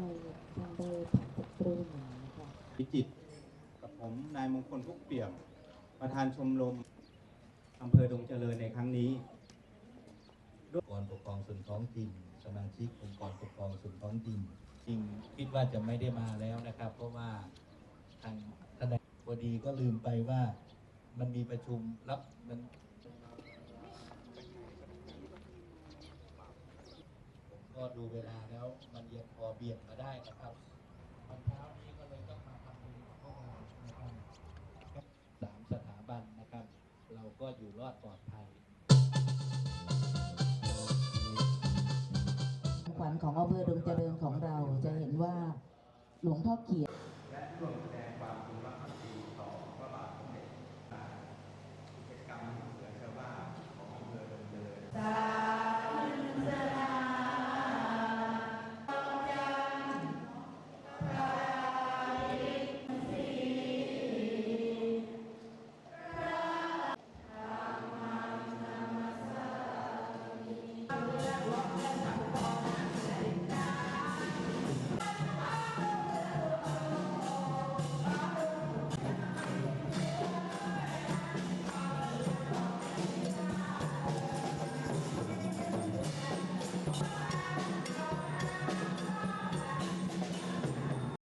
ให้ท่านไปผักตะกรูหนาค่ะพิจิตรกับผมนายมงคลพุกเปี่ยม ประธานชมรมอำเภอดงเจริญในครั้งนี้องค์กรปกครองส่วนท้องถิ่นสมาชิกองค์กรปกครองส่วนท้องถิ่นจริงคิดว่าจะไม่ได้มาแล้วนะครับ เพราะว่าทางทนายพอดีก็ลืมไปว่ามันมีประชุมรับมันผม ก็ดูเวลาแล้วมันยังพอเบี่ยงมาได้นะครับตอนเช้านี้ก็เลยต้องมาทำบุญกับพวกเรานะครับสามสถาบันนะครับ เราก็อยู่รอดปลอดภัยขวัญของอำเภอดงเจริญของเราจะเห็นว่าหลวงพ่อเขียนและร่วมแสดง